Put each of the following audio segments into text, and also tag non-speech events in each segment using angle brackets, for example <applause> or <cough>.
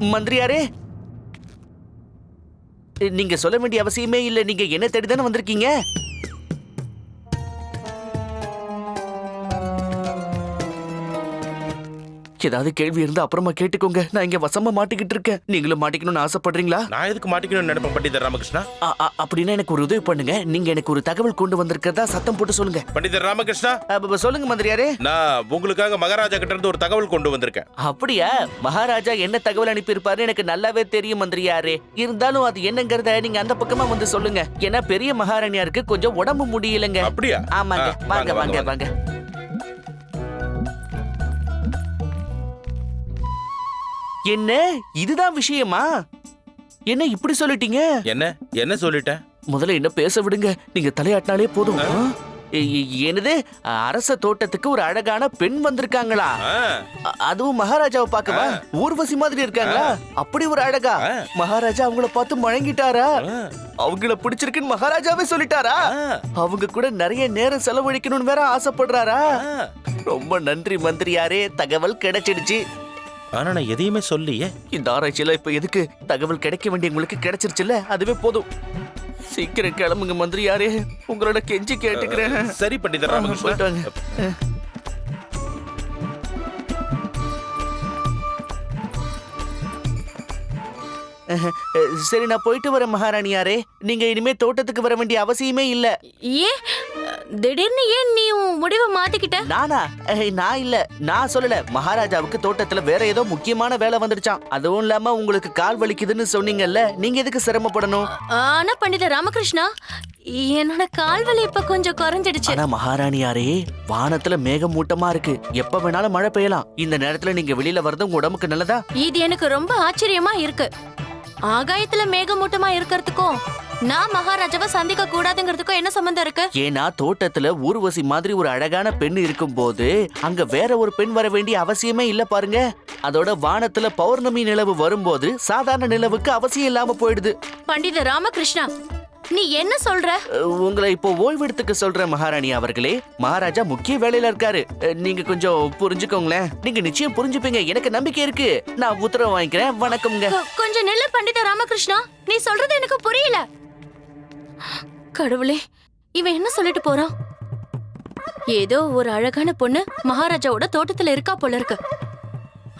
மந்திரியாரே. நீங்க சொல்ல வேண்டிய அவசியமே இல்லை. நீங்க என்ன தேடி தானே வந்திருக்கீங்க? ஏதாவது கேள்வி இருந்தா அப்புறமா கேட்டுக்கோங்க. நான் இங்க வசமா மாட்டிக்கிட்டு இருக்கேன். நீங்களும் மாட்டிக்கணும்னு ஆசைப்படுறீங்களா? நான் எதுக்கு மாட்டிக்கணும்னு நினைப்பேன் பண்டிதர் ராமகிருஷ்ணா? அ- அ- அப்படின்னா எனக்கு ஒரு உதவி பண்ணுங்க. நீங்க எனக்கு ஒரு தகவல் கொண்டு வந்திருக்கிறதா சத்தம் போட்டு சொல்லுங்க. பண்டிதர் ராமகிருஷ்ணா? அப்ப சொல்லுங்க மந்திரியாரே. நான் உங்களுக்காக மகாராஜா கிட்ட இருந்து ஒரு தகவல் கொண்டு வந்திருக்கேன். அப்படியா? மகாராஜா என்ன தகவல் அனுப்பியிருப்பாரு? எனக்கு நல்லாவே தெரியும் மந்திரியாரே. இருந்தாலும் அது என்னங்கறத நீங்க அந்த பக்கமா வந்து சொல்லுங்க. ஏன்னா பெரிய மகாராணியாருக்கு கொஞ்சம் உடம்பு முடியலங்க. அப்படியா? ஆமாங்க. ஆ, வாங்க வாங்க. வாங்க. என்ன? இதுதான் விஷயமா? என்ன இப்படி சொல்லிட்டீங்க? என்ன? என்ன சொல்லிட்டேன்? முதல்ல என்ன பேச விடுங்க. நீங்க தலையாட்டினாலே போதும். என்னது? அரச தோட்டத்துக்கு ஒரு அழகான பெண் வந்திருக்காங்களா? அதுவும் மகாராஜாவை பார்க்கவா? ஊர்வசி மாதிரி இருக்காங்களா? அப்படி ஒரு அழகா. மகாராஜா அவங்கள பார்த்து மழங்கிட்டாரா அவங்கள பிடிச்சிருக்குன்னு மகாராஜாவே சொல்லிட்டாரா? அவங்க கூட நிறைய நேரம் செலவழிக்கணும்னு வேற ஆசைப்படுறாரா. ரொம்ப நன்றி மந்திரியாரே. தகவல் கிடைச்சிடுச்சு. ஆனா நான் எதையுமே சொல்லியே. இந்த ஆராய்ச்சியில இப்ப எதுக்கு தகவல் கிடைக்க வேண்டிய உங்களுக்கு கிடைச்சிருச்சுல்ல? அதுவே போதும். சீக்கிரம் கிளம்புங்க மந்திரியாரே உங்களோட கெஞ்சி கேட்டுக்கிறேன். சரி பண்டிதர் ராமகிருஷ்ணா. சரி நான் போயிட்டு வரேன் மகாராணியாரே. நீங்க இனிமே தோட்டத்துக்கு வர வேண்டிய அவசியமே இல்ல. ஏன்? திடீர்னு ஏன் நீ முடிவை மாத்திக்கிட்ட? நானா? நான் இல்ல. நான் சொல்லல. மகாராஜாவுக்கு தோட்டத்துல வேற ஏதோ முக்கியமான வேலை வந்துடுச்சாம். அதுவும் இல்லாம உங்களுக்கு கால் வலிக்குதுன்னு சொன்னீங்கல்ல. நீங்க எதுக்கு சிரமப்படணும்? ஆனா பண்டித ராமகிருஷ்ணா என்னோட கால்வலி இப்ப கொஞ்சம் குறைஞ்சிடுச்சு. ஆனா மகாராணியாரே வானத்துல மேகமூட்டமா இருக்கு. எப்ப வேணாலும் மழை பெய்யலாம். இந்த நேரத்துல நீங்க வெளியில வர்றது உங்க உடம்புக்கு நல்லதா? இது எனக்கு ரொம்ப ஆச்சரியமா இருக்கு. ஆகாயத்துல மேகமூட்டமா இருக்கிறதுக்கும் நான் மகாராஜாவை சந்திக்க கூடாதுங்கிறதுக்கும் என்ன சம்பந்தம் இருக்கு? ஏன்னா தோட்டத்துல ஊர்வசி மாதிரி ஒரு அழகான பெண் இருக்கும்போது அங்க வேற ஒரு பெண் வர வேண்டிய அவசியமே இல்ல பாருங்க. அதோட வானத்துல பௌர்ணமி நிலவு வரும்போது சாதாரண நிலவுக்கு அவசியம் இல்லாம போயிடுது. பண்டித ராமகிருஷ்ணா நீ என்ன சொல்ற? உங்களை இப்போ ஓய்வெடுத்துக்க சொல்றேன் மகாராணி அவர்களே மகாராஜா முக்கிய வேலையில இருக்காரு. நீங்க கொஞ்சம் புரிஞ்சுக்கோங்களேன். நீங்க நிச்சயம் புரிஞ்சுப்பீங்க. எனக்கு நம்பிக்கை இருக்கு. நான் உத்தரவு வாங்கிக்கிறேன். வணக்கம்ங்க. கொஞ்சம் நில்லு பண்டித ராமகிருஷ்ணா நீ சொல்றது எனக்கு புரியல. கடவுளே இவன் என்ன சொல்லிட்டு போறான்? ஏதோ ஒரு அழகான பொண்ணு மகாராஜாவோட தோட்டத்துல இருக்கா போல இருக்கு.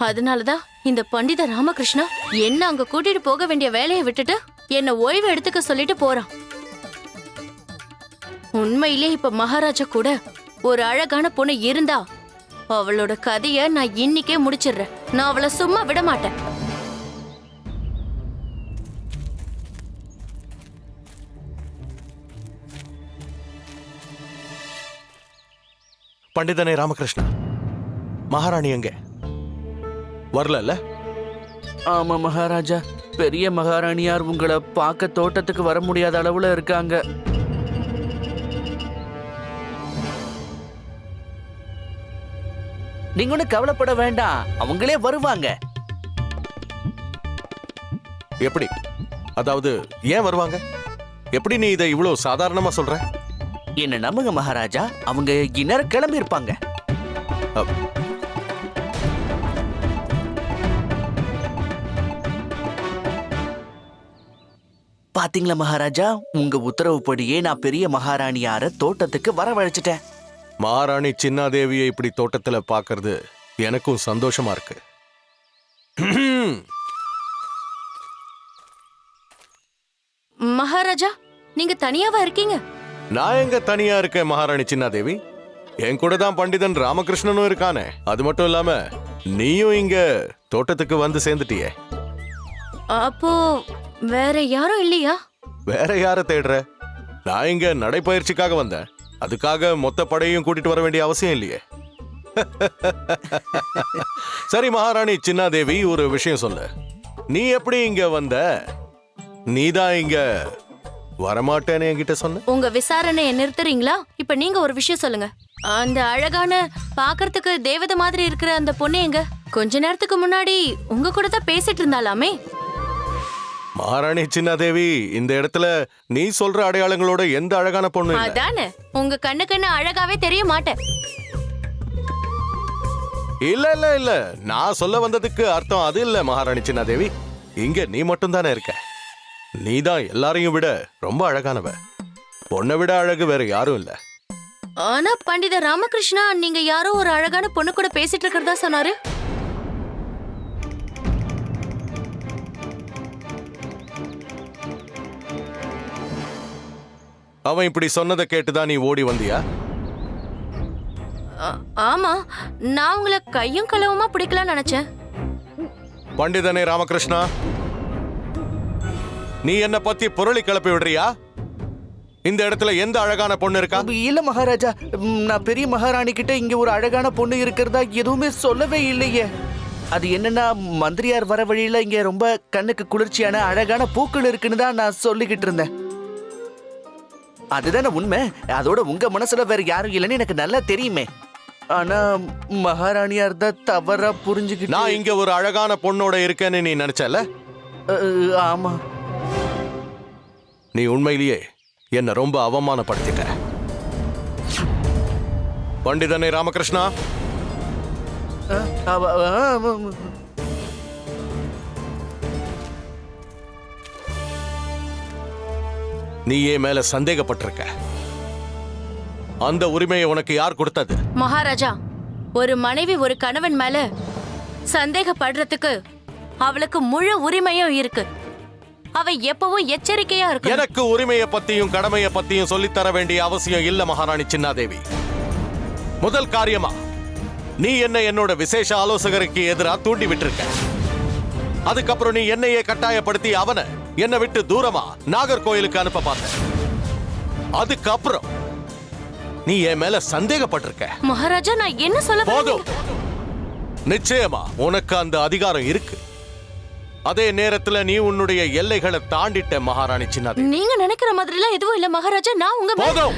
அதனாலதான் இந்த பண்டித ராமகிருஷ்ணா என்ன அங்க கூட்டிட்டு போக வேண்டிய வேலையை விட்டுட்டு என்ன ஓய்வு எடுத்துக்க சொல்லிட்டு போறான். உண்மையிலே இப்ப மகாராஜா கூட ஒரு அழகான பொண்ணு இருந்தா அவளோட கதைய நான் இன்னிக்கே முடிச்சிடுறேன். நான் அவளை சும்மா விட மாட்டேன். பண்டிதனே ராமகிருஷ்ணா. மகாராணி எங்க? வரல ஆமா மகாராஜா. பெரிய மகாராணியார் உங்களை பார்க்க தோட்டத்துக்கு வர முடியாத அளவுல இருக்காங்க. நீங்க ஒன்னும் கவலைப்பட வேண்டாம். அவங்களே வருவாங்க. எப்படி? அதாவது ஏன் வருவாங்க? எப்படி நீ இதை இவ்வளவு சாதாரணமா சொல்ற? என்ன நம்புங்க மகாராஜா. அவங்க இந்நேரம் கிளம்பி இருப்பாங்க பாத்தீங்களா மகாராஜா? உங்க உத்தரவுப்படியே நான் பெரிய மகாராணியார தோட்டத்துக்கு வரவழைச்சிட்டேன். மகாராணி சின்னாதேவியை இப்படி தோட்டத்துல பார்க்கிறது எனக்கும் சந்தோஷமா இருக்கு. மகாராஜா நீங்க தனியாவா இருக்கீங்க? நான் எங்க தனியா இருக்கேன் மகாராணி சின்னாதேவி? என் கூட தான் பண்டிதன் ராமகிருஷ்ணனும் இருக்கானே. அது மட்டும் இல்லாம நீயும் இங்க தோட்டத்துக்கு வந்து சேர்ந்துட்டியே. அப்போ வேற யாரும் இல்லையா? வேற யார தேடுற? நான் இங்க நடைப்பயிற்சிக்காக வந்தேன். அதுக்காக மொத்த படையையும் கூட்டிட்டு வர வேண்டிய அவசியம் இல்லையே. <laughs> சரி மகாராணி சின்னாதேவி ஒரு விஷயம் சொல்லு. நீ எப்படி இங்க வந்த? நீதான் இங்க வரமாட்டேன்னு என்கிட்ட சொன்ன? உங்க விசாரணையை நிறுத்துறீங்களா? இப்ப நீங்க ஒரு விஷயம் சொல்லுங்க. அந்த அழகான பாக்குறதுக்கு தேவதை மாதிரி இருக்கிற அந்த பொண்ணு எங்க? கொஞ்ச நேரத்துக்கு முன்னாடி உங்க கூட தான் பேசிட்டு இருந்தாலாமே? மகாராணி சின்னாதேவி இந்த இடத்துல நீ சொல்ற அடையாளங்களோட எந்த அழகான பொண்ணு. அதானே. உங்க கண்ணு கண்ணு அழகாவே தெரிய மாட்டேன். இல்ல இல்ல இல்ல. நான் சொல்ல வந்ததுக்கு அர்த்தம் அது இல்ல மகாராணி சின்னாதேவி. இங்க நீ மட்டும் தானே இருக்க. நீ தான் எல்லாரையும் விட ரொம்ப அழகானவ. பொண்ணை விட அழகு வேற யாரும் இல்ல. ஆனா பண்டித ராமகிருஷ்ணா நீங்க யாரோ ஒரு அழகான பொண்ணு கூட பேசிட்டு இருக்கிறதா சொன்னாரு? அவன் இப்படி சொன்னதை கேட்டுதான் நீ ஓடி வந்தியா? ஆ- ஆமா நான் உங்களை கையும் களவுமா பிடிக்கலாம்னு நினைச்சேன். பண்டிதனே ராமகிருஷ்ணா நீ என்ன பத்தி புரளி கிளப்பி விடுறியா? இந்த இடத்துல எந்த அழகான பொண்ணு இருக்கா? இல்ல மகாராஜா. ம், நான் பெரிய மகாராணி கிட்ட இங்க ஒரு அழகான பொண்ணு இருக்கிறதா எதுவுமே சொல்லவே இல்லையே. அது என்னன்னா மந்திரியார் வர வழியில இங்க ரொம்ப கண்ணுக்கு குளிர்ச்சியான அழகான பூக்கள் இருக்குன்னு தான் நான் சொல்லிக்கிட்டு இருந்தேன். அதுதானே உண்மை. அதோட உங்க மனசுல வேற யாரும் இல்லைன்னு எனக்கு நல்லா தெரியுமே. ஆனா மகாராணியார் தான் தவறா புரிஞ்சுக்கிட்டு நான் இங்க ஒரு அழகான பொண்ணோட இருக்கேன்னு நீ நினைச்சல ஆமா. நீ உண்மையிலேயே என்ன ரொம்ப அவமானப்படுத்திட்ட. பண்டிதனே ராமகிருஷ்ணா. நீ என் மேல சந்தேகப்பட்டிருக்க. அந்த உரிமையை உனக்கு யார் கொடுத்தது? மகாராஜா ஒரு மனைவி ஒரு கணவன் மேல சந்தேகப்படுறதுக்கு அவளுக்கு முழு உரிமையும் இருக்கு. அவ எப்பவும் எச்சரிக்கையா இருக்கு எனக்கு உரிமையை பத்தியும் கடமையை பத்தியும் சொல்லித் தர வேண்டிய அவசியம் இல்ல மகாராணி சின்னாதேவி. முதல் காரியமா நீ என்ன என்னோட விசேஷ ஆலோசகருக்கு எதிரா தூண்டி விட்டிருக்க. அதுக்கப்புறம் நீ என்னையே கட்டாயப்படுத்தி அவனை என்னை விட்டு தூரமா நாகர்கோயிலுக்கு அனுப்ப பார்த்த அதுக்கப்புறம் நீ என் மேல சந்தேகப்பட்டிருக்க. மகாராஜா நான் என்ன சொல்ல போதும். நிச்சயமா உனக்கு அந்த அதிகாரம் இருக்கு. அதே நேரத்துல நீ உன்னுடைய எல்லைகளை தாண்டிட்ட மகாராணி சின்னாதேவி நீங்க நினைக்கிற மாதிரி எல்லாம் எதுவும் இல்ல மகாராஜா நான் உங்க போதும்.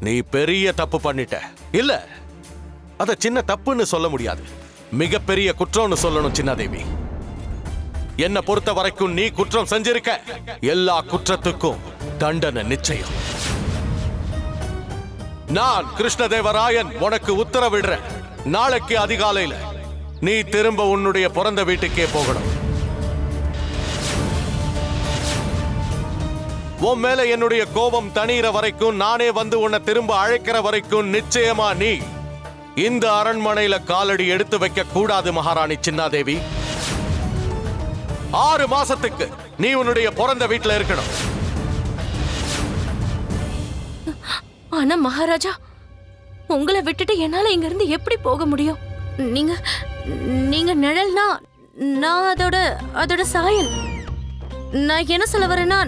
நீ பெரிய தப்பு பண்ணிட்ட. இல்ல அத சின்ன தப்புன்னு சொல்ல முடியாது. மிகப்பெரிய குற்றம்னு சொல்லணும் சின்னாதேவி. என்ன பொறுத்த வரைக்கும் நீ குற்றம் செஞ்சிருக்க. எல்லா குற்றத்துக்கும் தண்டனை நிச்சயம். நான் கிருஷ்ணதேவராயன் உனக்கு உத்தரவிடுறேன். நாளைக்கு அதிகாலையில நீ திரும்ப உன்னுடைய பிறந்த வீட்டுக்கே போகணும். உன் மேல என்னுடைய கோபம் தணிகிற வரைக்கும் நானே வந்து உன்னை திரும்ப அழைக்கிற வரைக்கும் நிச்சயமா நீ இந்த அரண்மனையில காலடி எடுத்து வைக்க கூடாது மகாராணி சின்னாதேவி. ஆறு மாசத்துக்கு நீ உன்னுடைய பிறந்த வீட்டுல இருக்கணும். ஆனா மகாராஜா உங்களை விட்டுட்டு என்னால இங்க இருந்து எப்படி போக முடியும்? நீங்க நீங்க நிழல்னா நான் அதோட அதோட சாயல். நான் என்ன சொல்ல வரேன்னா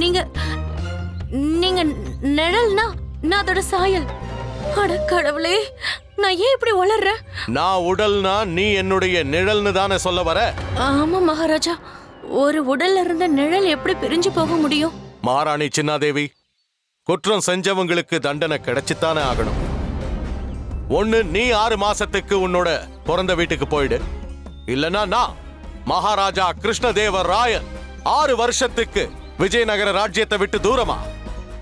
நீங்க நீங்க நிழல்னா நான் அதோட சாயல். அட கடவுளே. நான் ஏன் இப்படி வளர்றேன் நான் உடல்னா நீ என்னுடைய நிழல்னு தானே சொல்ல வர. ஆமா மகாராஜா. ஒரு உடல்ல இருந்த நிழல் எப்படி பிரிஞ்சு போக முடியும்? மகாராணி சின்னாதேவி குற்றம் செஞ்சவங்களுக்கு தண்டனை கிடைச்சுத்தானே ஆகணும். ஒண்ணு நீ ஆறு மாசத்துக்கு உன்னோட பிறந்த வீட்டுக்கு போயிடு. இல்லனா நான் மகாராஜா கிருஷ்ணதேவ ராயன் ஆறு வருஷத்துக்கு விஜயநகர ராஜ்யத்தை விட்டு தூரமா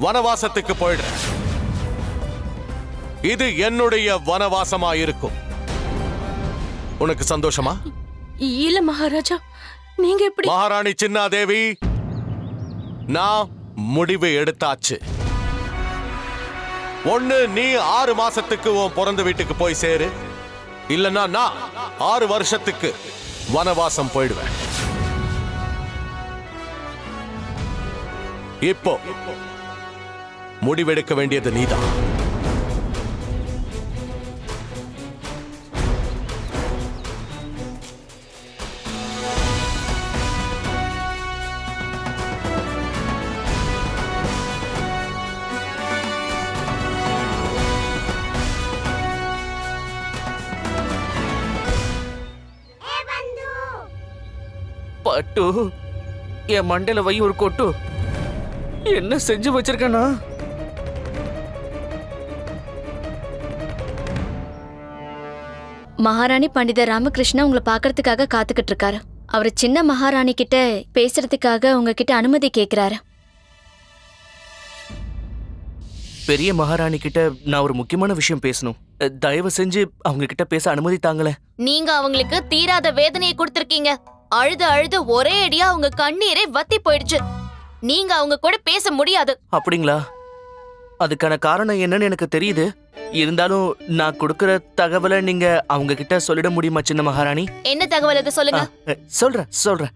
வனவாசத்துக்கு போயிடுறேன். இது என்னுடைய வனவாசமா இருக்கும் உனக்கு சந்தோஷமா? இல்ல மகாராஜா நீங்க எப்படி மகாராணி சின்னாதேவி நான் முடிவு எடுத்தாச்சு. ஒண்ணு நீ ஆறு மாசத்துக்கு உன் பிறந்த வீட்டுக்கு போய் சேரு. இல்லனா நான் ஆறு வருஷத்துக்கு வனவாசம் போயிடுவேன். இப்போ முடிவெடுக்க வேண்டியது நீதான். பட்டு என் மண்டையில வை ஒரு கொட்டு. என்ன செஞ்சு வச்சிருக்கேனா? மகாராணி பண்டித ராமகிருஷ்ணா உங்களை பார்க்கறதுக்காக காத்துக்கிட்டு இருக்காரு. அவர் சின்ன மகாராணி கிட்ட பேசுறதுக்காக உங்ககிட்ட அனுமதி கேக்குறாரு. பெரிய மகாராணி கிட்ட நான் ஒரு முக்கியமான விஷயம் பேசணும். தயவு செஞ்சு அவங்க கிட்ட பேச அனுமதி தாங்களேன். நீங்க அவங்களுக்கு தீராத வேதனையை கொடுத்திருக்கீங்க. அழுது அழுது ஒரே அடியா அவங்க கண்ணீரே வத்தி போயிடுச்சு. நீங்க அவங்க கூட பேச முடியாது. அப்படிங்களா? அதுக்கான காரணம் என்னன்னு எனக்கு தெரியுது. இருந்தாலும் நான் கொடுக்கிற தகவலை நீங்க அவங்க கிட்ட சொல்லிட முடியுமா சின்ன மகாராணி? என்ன தகவல் அது சொல்லுங்க? சொல்றேன் சொல்றேன்.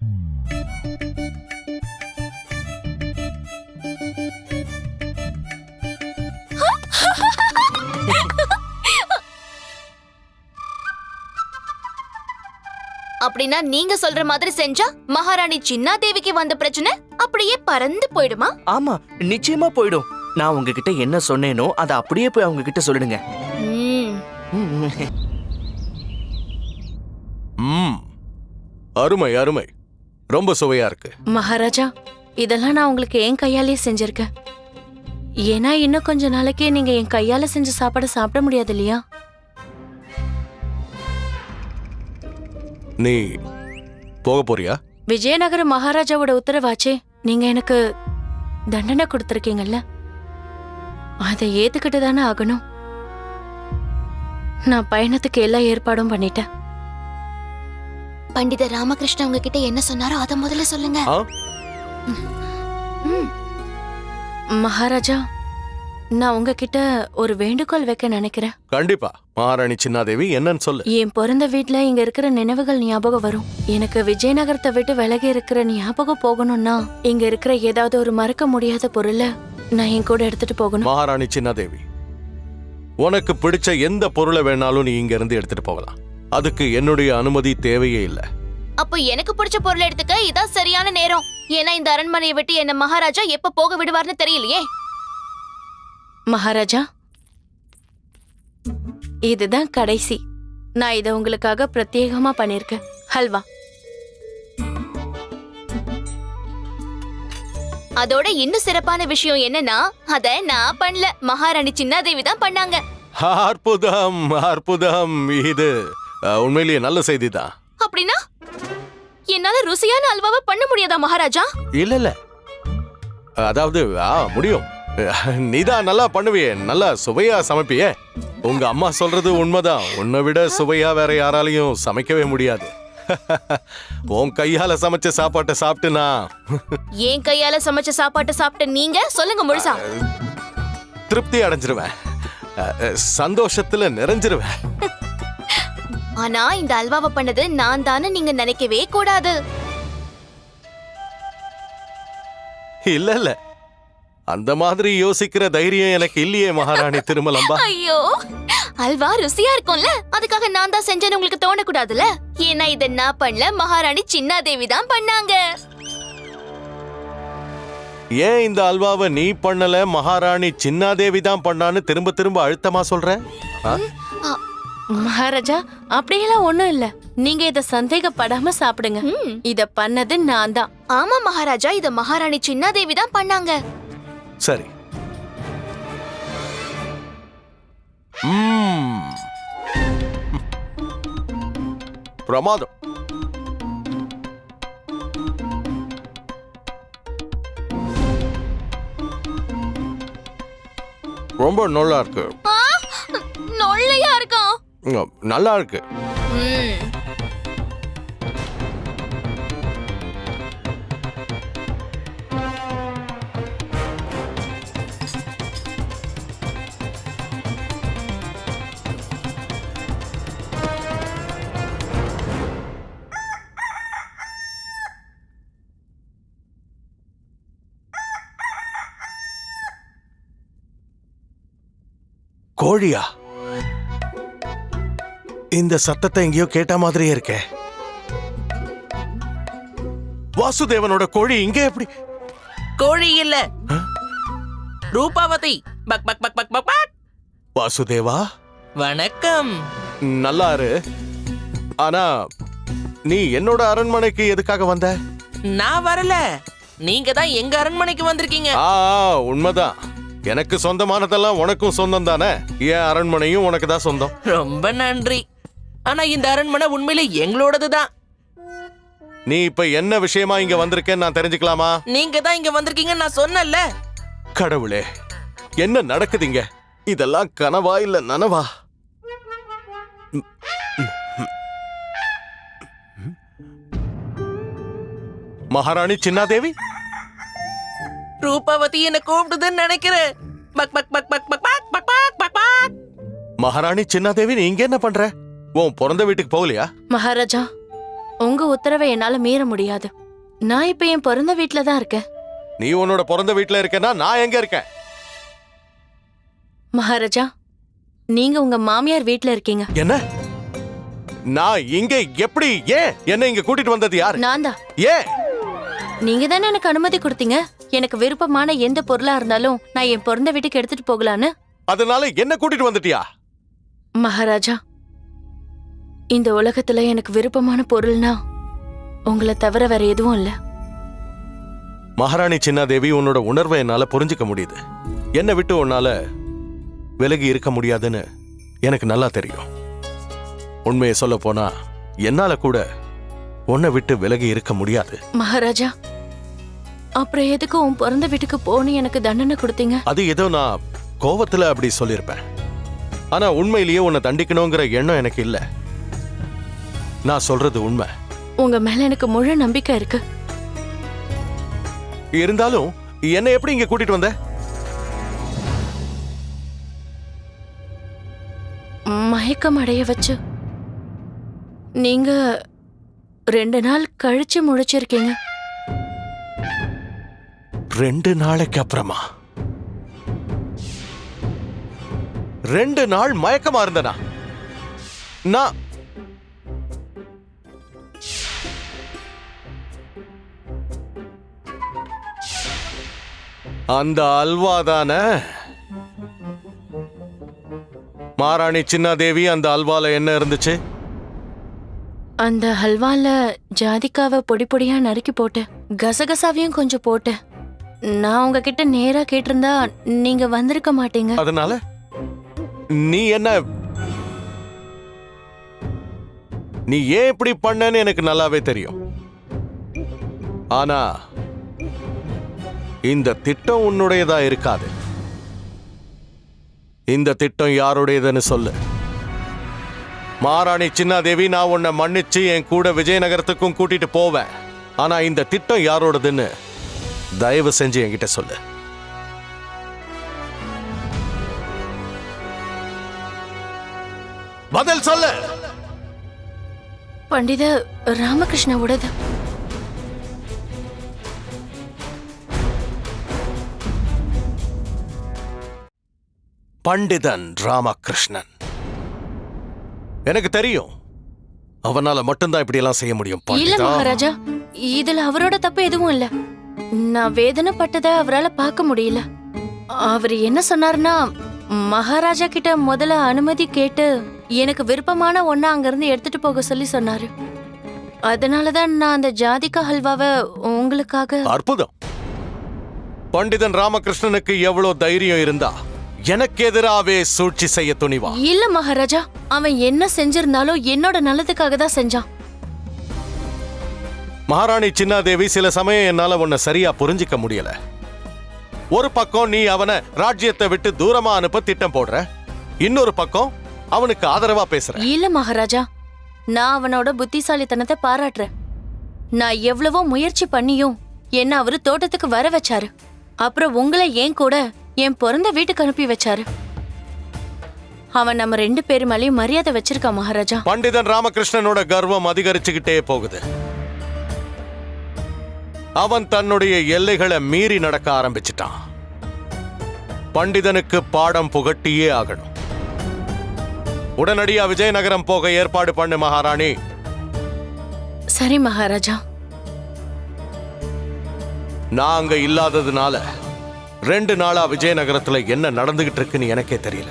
அப்படின்னா நீங்க சொல்ற மாதிரி செஞ்சா மகாராணி சின்னா தேவிக்கு வந்த பிரச்சனை அப்படியே பறந்து போயிடுமா? ஆமா நிச்சயமா போயிடும். நான் உங்ககிட்ட என்ன சொன்னேனோ அதை அப்படியே போய் அவங்க கிட்ட சொல்லிடுங்க. ம், ம், ம். அருமை அருமை. ரொம்ப சுவையா இருக்கு. மகாராஜா இதெல்லாம் நான் உங்களுக்கு என் கையாலேயே செஞ்சிருக்கேன். ஏன்னா இன்னும் கொஞ்ச நாளைக்கே நீங்க என் கையால செஞ்ச சாப்பாடு சாப்பிட முடியாது இல்லையா? நீ போக போறியா? விஜயநகர மகாராஜாவோட உத்தரவாச்சே. நீங்க எனக்கு தண்டனை கொடுத்துருக்கீங்கல்ல? அதை ஏத்துக்கிட்டு தானே ஆகணும். நான் பயணத்துக்கு எல்லா ஏற்பாடும் பண்ணிட்டேன். பண்டித ராமகிருஷ்ணன் உங்ககிட்ட என்ன சொன்னாரோ அத முதல்ல சொல்லுங்க. மகாராஜா நான் உங்ககிட்ட ஒரு வேண்டுகோள் வைக்க நினைக்கிறேன். கண்டிப்பா. மகாராணி சின்னாதேவி என்னன்னு சொல்லு. என் பிறந்த வீட்ல இங்க இருக்கிற நினைவுகள் ஞாபகம் வரும். எனக்கு விஜயநகரத்தை விட்டு விலகி இருக்கிற ஞாபகம் போகணும்னா இங்க இருக்கிற ஏதாவது ஒரு மறக்க முடியாத பொருளை நான் என் கூட எடுத்துட்டு போகணும். மகாராணி சின்னாதேவி உனக்கு பிடிச்ச எந்த பொருளை வேணாலும் நீ இங்க இருந்து எடுத்துட்டு போகலாம். அதுக்கு என்னுடைய அனுமதி தேவையே இல்ல. அப்போ எனக்கு பிடிச்ச பொருள் எடுத்துக்க இதான் சரியான நேரம். ஏன்னா இந்த அரண்மனையை விட்டு என்ன மகாராஜா எப்ப போக விடுவார்னு தெரியலையே. மகாராஜா. இதுதான் கடைசி. நான் இதை உங்களுக்காக பிரத்யேகமா பண்ணிருக்கேன். ஹல்வா அதோட இன்னும் சிறப்பான விஷயம் என்னன்னா அத நான் பண்ணல. மகாராணி சின்னாதேவி தான் பண்ணாங்க. அற்புதம் அற்புதம். இது அஹ், உண்மையிலேயே நல்ல செய்தி தான் அப்படின்னா? என்னால ருசியான அல்வாவை பண்ண முடியாதா மகாராஜா? இல்ல இல்ல. அதாவது ஆ முடியும். நீதான் நல்லா பண்ணுவியே. நல்லா சுவையா சமைப்பியே. உங்க அம்மா சொல்றது உண்மைதான். உன்னை விட சுவையா வேற யாராலையும் சமைக்கவே முடியாது. <laughs> உன் கையால சமைச்ச சாப்பாட்டை சாப்பிட்டு நான் <laughs> என் கையால சமைச்ச சாப்பாட்டை சாப்பிட்ட நீங்க? சொல்லுங்க முழுசா. திருப்தி அடைஞ்சிருவேன். சந்தோஷத்துல நிறைஞ்சிருவேன். <laughs> ஆனா இந்த அல்வாவை பண்ணது நான் தானே நீங்க நினைக்கவே கூடாது. இல்ல இல்ல. அந்த மாதிரி யோசிக்கிற தைரியம் எனக்கு இல்லையே மகாராணி திருமலம்பா. ஐயோ அல்வா ருசியா இருக்கும்ல? அதுக்காக நான் தான் செஞ்சேன்னு உங்களுக்கு தோணக்கூடாதுல ஏன்னா இத நான் பண்ணல மகாராணி சின்னாதேவி தான் பண்ணாங்க. ஏன் இந்த அல்வாவை நீ பண்ணல மகாராணி சின்னாதேவி தான் பண்ணான்னு திரும்ப திரும்ப அழுத்தமா சொல்ற? ஆ? மகாராஜா அப்படியெல்லாம் ஒண்ணும் இல்ல. நீங்க இத சந்தேகப்படாம சாப்பிடுங்க. இத பண்ணது நான் தான். ஆமா மகாராஜா இத மகாராணி சின்னாதேவி தான் பண்ணாங்க. சரி. பிரமாதம். ரொம்ப நல்லா இருக்கு. நொல்லையா இருக்கும் ம், நல்லா இருக்கு. கோழியா? இந்த சத்தத்தை எங்கேயோ கேட்ட மாதிரியே இருக்கே. வாசுதேவனோட கோழி இங்க எப்படி? கோழி இல்ல. ரூபாவதி. பக் பக் பக் பக் பக் பக். வாசுதேவா? வணக்கம். நல்லா இரு ஆனா நீ என்னோட அரண்மனைக்கு எதுக்காக வந்த? நான் வரல. நீங்க தான் எங்க அரண்மனைக்கு வந்திருக்கீங்க. ஆ உண்மைதான். எனக்கு சொந்தமானதெல்லாம் உனக்கும் சொந்தம் தானே என் அரண்மனையும் உனக்கு தான் சொந்தம்? ரொம்ப நன்றி. ஆனா இந்த அரண்மனை உண்மையிலே எங்களோடது தான் நீ இப்ப என்ன விஷயமா இங்க வந்திருக்கேன்னு நான் தெரிஞ்சுக்கலாமா? நீங்க தான் இங்க வந்திருக்கீங்கன்னு நான் சொன்னேன்ல. கடவுளே என்ன நடக்குதுங்க இதெல்லாம் கனவா இல்ல நனவா? மகாராணி சின்னாதேவி? ரூபாவதி என்ன கூப்பிடுதுன்னு நினைக்கிறேன். பக் பக் பக் பக் பக் பக் பக் பக் பக் பக். மகாராணி சின்னாதேவி நீ இங்க என்ன பண்ற? உன் பிறந்த வீட்டுக்கு போகலையா? மகாராஜா உங்க உத்தரவை என்னால மீற முடியாது. நான் இப்ப என் பிறந்த வீட்ல தான் இருக்கேன். நீ உன்னோட பிறந்த வீட்டுல இருக்கேன்னா நான் எங்க இருக்கேன்? மகாராஜா நீங்க உங்க மாமியார் வீட்ல இருக்கீங்க. என்ன? நான் இங்க எப்படி ஏன் என்ன இங்க கூட்டிட்டு வந்தது யாரு? நான் தான் ஏன்? நீங்க தானே எனக்கு அனுமதி கொடுத்தீங்க? எனக்கு விருப்பமான எந்த பொருளா இருந்தாலும் நான் என் பிறந்த வீட்டுக்கு எடுத்துட்டு போகலான்னு. அதனால என்ன கூட்டிட்டு வந்துட்டியா? மகாராஜா இந்த உலகத்துல எனக்கு விருப்பமான பொருள்னா உங்களை தவிர வேற எதுவும் இல்ல. மகாராணி சின்னாதேவி உன்னோட உணர்வை என்னால புரிஞ்சுக்க முடியுது. என்னை விட்டு உன்னால விலகி இருக்க முடியாதுன்னு எனக்கு நல்லா தெரியும். உண்மையை சொல்ல போனா என்னால கூட உன்னை விட்டு விலகி இருக்க முடியாது. மகாராஜா அப்புறம் எதுக்கு உன் பிறந்த வீட்டுக்கு போன்னு எனக்கு தண்டனை கொடுத்தீங்க? அது ஏதோ நான் கோவத்துல அப்படி சொல்லியிருப்பேன். ஆனா உண்மையிலேயே உன்னை தண்டிக்கணுங்கிற எண்ணம் எனக்கு இல்ல. நான் சொல்றது உண்மை. உங்க மேல எனக்கு முழு நம்பிக்கை இருக்கு. இருந்தாலும் என்னை எப்படி இங்க கூட்டிட்டு வந்த? மயக்கம் அடைய வச்சு. நீங்க ரெண்டு நாள் கழிச்சு முழிச்சிருக்கீங்க. ரெண்டு நாளைக்கு அப்புறமா? ரெண்டு நாள் மயக்கமா இருந்தனா? நான் அந்த அல்வா தானே மாராணி சின்னாதேவி அந்த அல்வால என்ன இருந்துச்சு? அந்த ஹல்வால ஜாதிக்காவை பொடி பொடியா நறுக்கி போட்டேன் கசகசாவையும் கொஞ்சம் போட்டேன் நான் உங்ககிட்ட நேரா கேட்டிருந்தா நீங்க வந்திருக்க மாட்டீங்க. அதனால நீ என்ன? நீ ஏன் இப்படி பண்ணன்னு எனக்கு நல்லாவே தெரியும். ஆனா இந்த திட்டம் உன்னுடையதா இருக்காது. இந்த திட்டம் யாருடையதுன்னு சொல்லு. மாராணி சின்னாதேவி நான் உன்னை மன்னிச்சு என் கூட விஜயநகரத்துக்கும் கூட்டிட்டு போவேன். ஆனா இந்த திட்டம் யாரோடதுன்னு தயவு செஞ்சு என்கிட்ட சொல்லு. பதில் சொல்லு. பண்டித ராமகிருஷ்ணாவோடது. பண்டிதன் ராமகிருஷ்ணன். எனக்கு தெரியும். அவனால மட்டும்தான் இப்படி எல்லாம் செய்ய முடியும் இல்ல. மகாராஜா இதுல அவரோட தப்பு எதுவும் இல்ல. நான் வேதனைப்பட்டதை அவரால பார்க்க முடியல. அவர் என்ன சொன்னாருன்னா மகாராஜா கிட்ட முதல்ல அனுமதி கேட்டு எனக்கு விருப்பமான ஒண்ண அங்க இருந்து எடுத்துட்டு போக சொல்லி சொன்னாரு. அதனாலதான் நான் அந்த ஜாதிகா ஹல்வாவை உங்களுக்காக அற்புதம். பண்டிதன் ராமகிருஷ்ணனுக்கு எவ்வளவு தைரியம் இருந்தா எனக்கு எதிராவே சூழ்ச்சி செய்ய துணிவா இல்ல மகாராஜா அவன் என்ன செஞ்சிருந்தாலும் என்னோட நல்லதுக்காக தான் செஞ்சான். மகாராணி சின்னாதேவி சில சமயம் என்னால உன்னை சரியா புரிஞ்சிக்க முடியல. ஒரு பக்கம் நீ அவனை ராஜ்யத்தை விட்டு தூரமா அனுப்ப திட்டம் போடுற. இன்னொரு பக்கம் அவனுக்கு ஆதரவா பேசுற. இல்ல மகாராஜா நான் அவனோட புத்திசாலித்தனத்தை பாராட்டுறேன். நான் எவ்வளவோ முயற்சி பண்ணியும் என்ன அவரு தோட்டத்துக்கு வர வச்சாரு. அப்புறம் உங்களை ஏன் கூட என் பிறந்த வீட்டுக்கு அனுப்பி வச்சாரு. அவன் நம்ம ரெண்டு பேரு மேலயும் மரியாதை வச்சிருக்கான் மகாராஜா. பண்டிதன் ராமகிருஷ்ணனோட கர்வம் அதிகரிச்சுக்கிட்டே போகுது. அவன் தன்னுடைய எல்லைகளை மீறி நடக்க ஆரம்பிச்சிட்டான். பண்டிதனுக்கு பாடம் புகட்டியே ஆகணும். உடனடியா விஜயநகரம் போக ஏற்பாடு பண்ணு மகாராணி. சரி மகாராஜா. நான் அங்க இல்லாததுனால ரெண்டு நாளா விஜயநகரத்துல என்ன நடந்துகிட்டு இருக்குன்னு எனக்கே தெரியல.